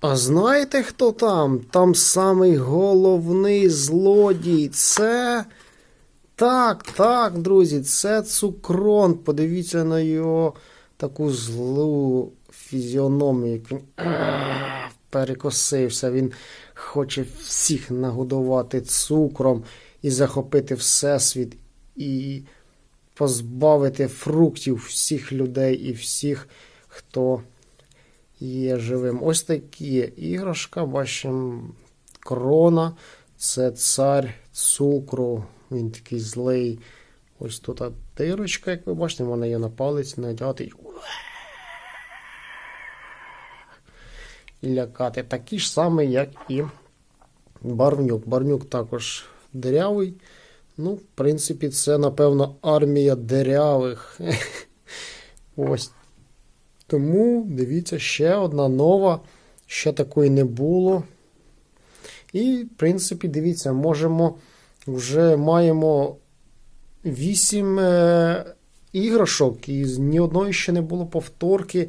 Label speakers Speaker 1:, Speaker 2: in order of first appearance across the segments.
Speaker 1: А знаєте, хто там? Там самий головний злодій. Це. Так, так, друзі, це цукрон. Подивіться на його таку злу фізіономію, як він перекосився. Він хоче всіх нагодувати цукром і захопити всесвіт, і позбавити фруктів всіх людей і всіх, хто є живим. Ось такі іграшка, бачимо, корона. Це цар цукру. Він такий злий. Ось тут дирочка, як ви бачите, вона є на палець надятий. І лякати. Такий ж самий, як і барвнюк. Барвнюк також дирявий. Ну, в принципі, це, напевно, армія дирявих. Ось. Тому дивіться, ще одна нова, ще такої не було. І, в принципі, дивіться, можемо вже маємо 8 е, іграшок, і ні одної ще не було повторки.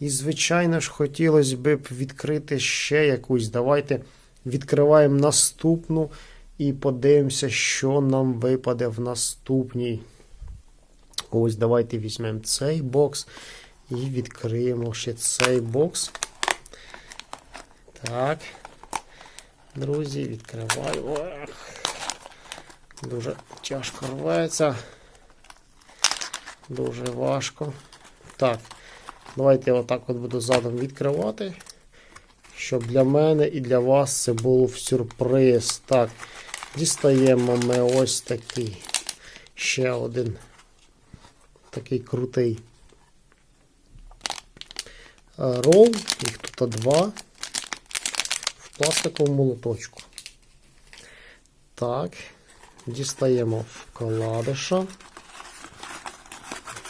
Speaker 1: І, звичайно ж, хотілося б відкрити ще якусь. Давайте відкриваємо наступну і подивимося, що нам випаде в наступній. Ось, давайте візьмемо цей бокс і відкриємо ще цей бокс. Так. Друзі, відкриваю. Дуже тяжко рветься. Дуже важко. Так. Давайте я отак от буду задом відкривати. Щоб для мене і для вас це був сюрприз. Так, дістаємо ми ось такий. Ще один такий крутий рол. Їх тут два. В пластиковому молоточку. Так. Дістаємо вкладиша.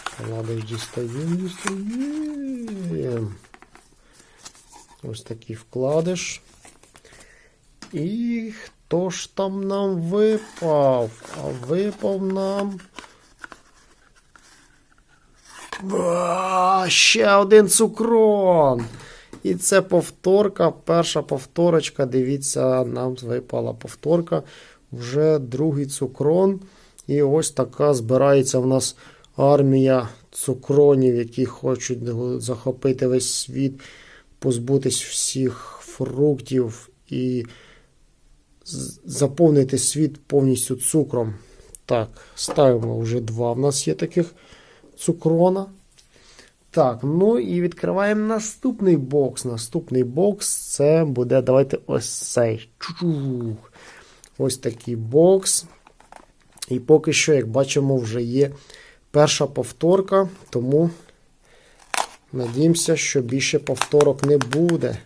Speaker 1: Вкладиш дістаємо, дістаємо. Ось такий вкладиш. І хто ж там нам випав? А випав нам. Ще один цукрон. І це повторка. Перша повторочка. Дивіться, нам випала повторка. Вже другий цукрон. І ось така збирається в нас армія цукронів, які хочуть захопити весь світ, позбутись всіх фруктів і заповнити світ повністю цукром. Так, ставимо вже два. В нас є таких цукрона. Так, ну і відкриваємо наступний бокс. Наступний бокс це буде, давайте ось цей. Чух. Ось такий бокс. І поки що, як бачимо, вже є перша повторка, тому надіємося, що більше повторок не буде.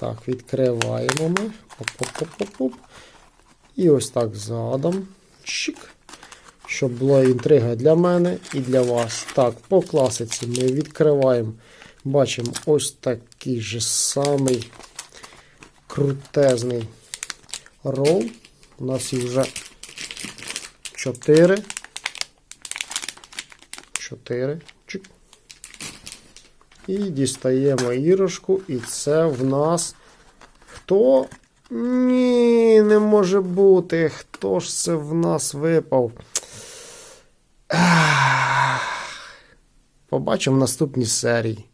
Speaker 1: Так, відкриваємо ми. Оп-оп-оп-оп. І ось так задом. Чик. Щоб була інтрига для мене і для вас. Так, по класиці ми відкриваємо. Бачимо ось такий же самий крутезний рол. У нас їх вже 4. 4. Чик. І дістаємо іграшку. І це в нас хто? Ні, не може бути. Хто ж це в нас випав? Ах. Побачимо в наступній серії.